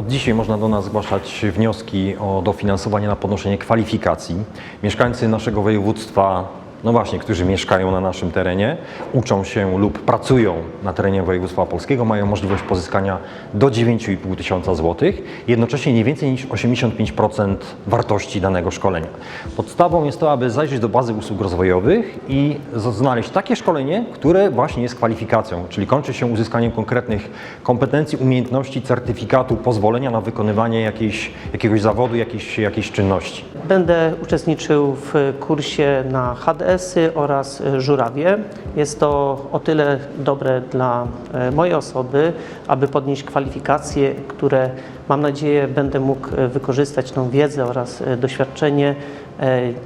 Od dzisiaj można do nas zgłaszać wnioski o dofinansowanie na podnoszenie kwalifikacji. Mieszkańcy naszego województwa, no właśnie, którzy mieszkają na naszym terenie, uczą się lub pracują na terenie województwa opolskiego, mają możliwość pozyskania do 9,5 tysiąca złotych, jednocześnie nie więcej niż 85% wartości danego szkolenia. Podstawą jest to, aby zajrzeć do bazy usług rozwojowych i znaleźć takie szkolenie, które właśnie jest kwalifikacją, czyli kończy się uzyskaniem konkretnych kompetencji, umiejętności, certyfikatu, pozwolenia na wykonywanie jakiejś, jakiegoś zawodu, jakiejś, jakiejś czynności. Będę uczestniczył w kursie na HDS-y oraz żurawie. Jest to o tyle dobre dla e, mojej osoby, aby podnieść kwalifikacje, które mam nadzieję będę mógł e, wykorzystać tą wiedzę oraz e, doświadczenie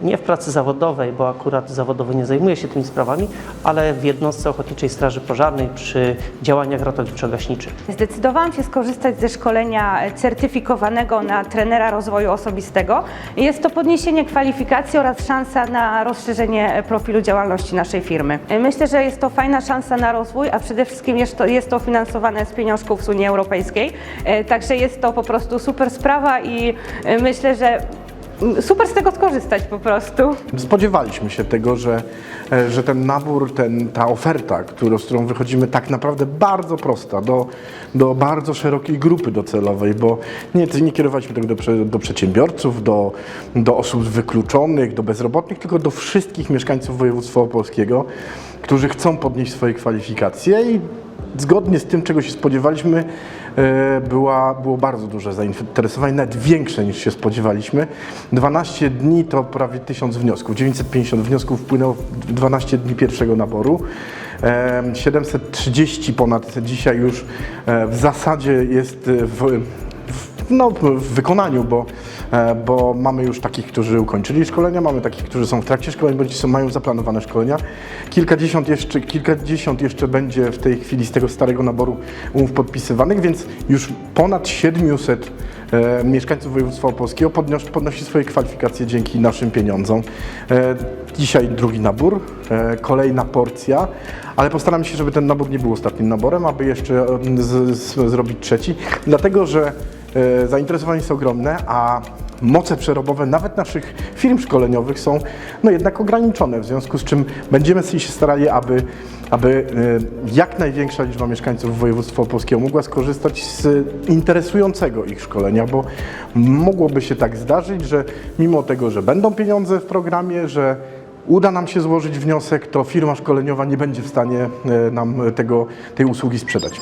nie w pracy zawodowej, bo akurat zawodowo nie zajmuję się tymi sprawami, ale w jednostce Ochotniczej Straży Pożarnej przy działaniach ratowniczo-gaśniczych. Zdecydowałam się skorzystać ze szkolenia certyfikowanego na trenera rozwoju osobistego. Jest to podniesienie kwalifikacji oraz szansa na rozszerzenie profilu działalności naszej firmy. Myślę, że jest to fajna szansa na rozwój, a przede wszystkim jest to, jest to finansowane z pieniążków z Unii Europejskiej. E, Także jest to po prostu super sprawa i e, myślę, że super z tego skorzystać po prostu. Spodziewaliśmy się tego, że, e, że ten nabór, ten, ta oferta, którą, z którą wychodzimy, tak naprawdę bardzo prosta, do, do bardzo szerokiej grupy docelowej, bo nie, nie kierowaliśmy tego do, do przedsiębiorców, do, do osób wykluczonych, do bezrobotnych, tylko do wszystkich mieszkańców województwa opolskiego, którzy chcą podnieść swoje kwalifikacje i zgodnie z tym, czego się spodziewaliśmy, e, była, było bardzo duże zainteresowanie, nawet większe niż się spodziewaliśmy. 12 dni to prawie 1000 wniosków, 950 wniosków wpłynęło w 12 dni pierwszego naboru. E, 730 ponad dzisiaj już e, w zasadzie jest w, w, no, w wykonaniu, bo, e, bo mamy już takich, którzy ukończyli szkolenia, mamy takich, którzy są w trakcie szkoleń, bądź są, mają zaplanowane szkolenia. Kilkadziesiąt jeszcze, kilkadziesiąt jeszcze będzie w tej chwili z tego starego naboru umów podpisywanych, więc już ponad 700 e, mieszkańców województwa opolskiego podnosi, podnosi swoje kwalifikacje dzięki naszym pieniądzom. E, dzisiaj drugi nabór, e, kolejna porcja, ale postaramy się, żeby ten nabór nie był ostatnim naborem, aby jeszcze e, z, z, zrobić trzeci, dlatego że e, zainteresowanie jest ogromne, a moce przerobowe nawet naszych firm szkoleniowych są no jednak ograniczone, w związku z czym będziemy się starali, aby, aby e, jak największa liczba mieszkańców województwa opolskiego mogła skorzystać z interesującego ich szkolenia, bo mogłoby się tak zdarzyć, że mimo tego, że będą pieniądze w programie, że uda nam się złożyć wniosek, to firma szkoleniowa nie będzie w stanie e, nam tego, tej usługi sprzedać.